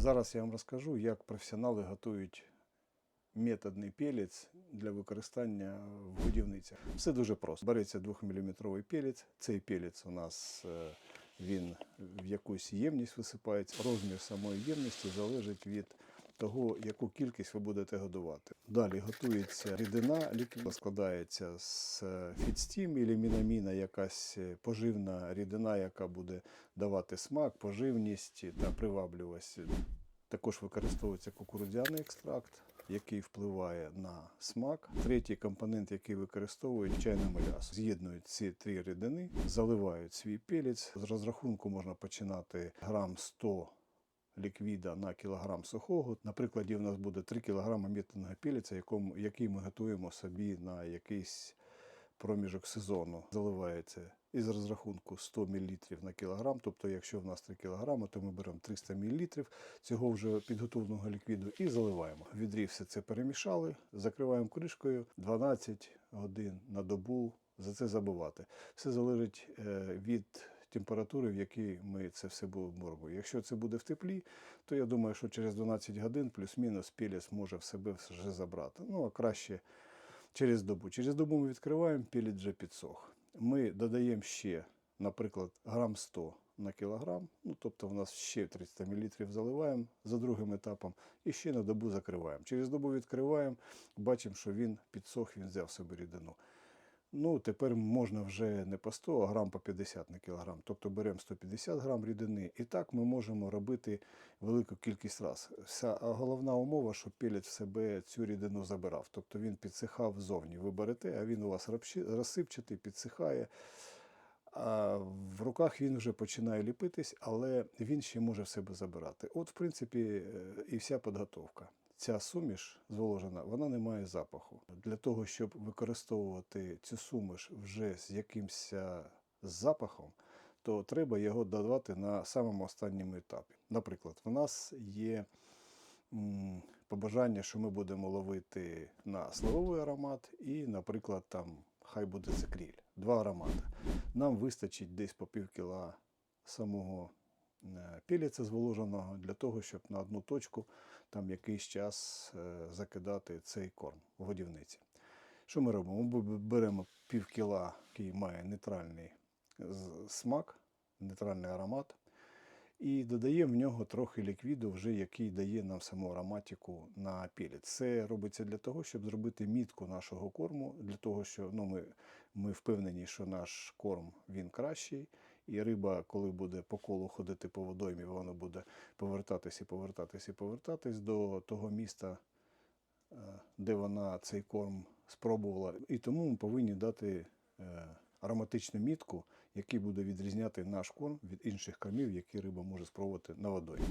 Зараз я вам розкажу, як професіонали готують методний пелець для використання в будівницях. Все дуже просто. Береться 2-мм пелець. Цей пелець у нас е, він в якусь ємність висипається. Розмір самої ємності залежить від того, яку кількість ви будете годувати. Далі готується рідина, ліквід складається з е, фідстім і мінаміна, якась е, поживна рідина, яка буде давати смак, поживність та привабливість. Також використовується кукурудзяний екстракт, який впливає на смак. Третій компонент, який використовують чайне мелясо. З'єднують ці три рідини, заливають свій пелець. З розрахунку можна починати грам 100 ліквіда на кілограм сухого. На прикладі у нас буде 3 кг мітного якому, який ми готуємо собі на якийсь проміжок сезону. Заливається із розрахунку 100 мл на кілограм. Тобто, якщо в нас 3 кг, то ми беремо 300 мл цього вже підготовленого ліквіду і заливаємо. В відрі все це перемішали, закриваємо кришкою 12 годин на добу. За це забувати. Все залежить е, від температури, в якій ми це все будемо робити. Якщо це буде в теплі, то я думаю, що через 12 годин плюс-мінус пілець може в себе вже забрати. Ну а краще через добу. Через добу ми відкриваємо, пілець вже підсох. Ми додаємо ще, наприклад, грам 100 на кілограм, ну тобто в нас ще 300 мл заливаємо за другим етапом і ще на добу закриваємо. Через добу відкриваємо, бачимо, що він підсох, він взяв собі рідину. Ну, тепер можна вже не по 100, а грам по 50 на кілограм. Тобто беремо 150 грам рідини. І так ми можемо робити велику кількість раз. Вся головна умова, щоб пілець в себе цю рідину забирав. Тобто він підсихав ззовні. Ви берете, а він у вас розсипчатий, підсихає. А в руках він вже починає ліпитись, але він ще може в себе забирати. От, в принципі, е, і вся підготовка. Ця суміш зволожена, вона не має запаху. Для того, щоб використовувати цю суміш вже з якимось запахом, то треба його додавати на самому останньому етапі. Наприклад, в нас є побажання, що ми будемо ловити на сливовий аромат і, наприклад, там хай буде цикріль. Два аромати. Нам вистачить десь по пів кіла самого піліця зволоженого для того, щоб на одну точку там якийсь час е, закидати цей корм в годівниці. Що ми робимо? Ми беремо пів кіла, який має нейтральний смак, нейтральний аромат, і додаємо в нього трохи ліквіду, вже який дає нам саму ароматику на пілець. Це робиться для того, щоб зробити мітку нашого корму, для того, що ну, ми, ми впевнені, що наш корм він кращий, і риба, коли буде по колу ходити по водоймі, вона буде повертатись і повертатись і повертатись до того міста, е, де вона цей корм спробувала. І тому ми повинні дати е, ароматичну мітку, який буде відрізняти наш корм від інших кормів, які риба може спробувати на водоймі.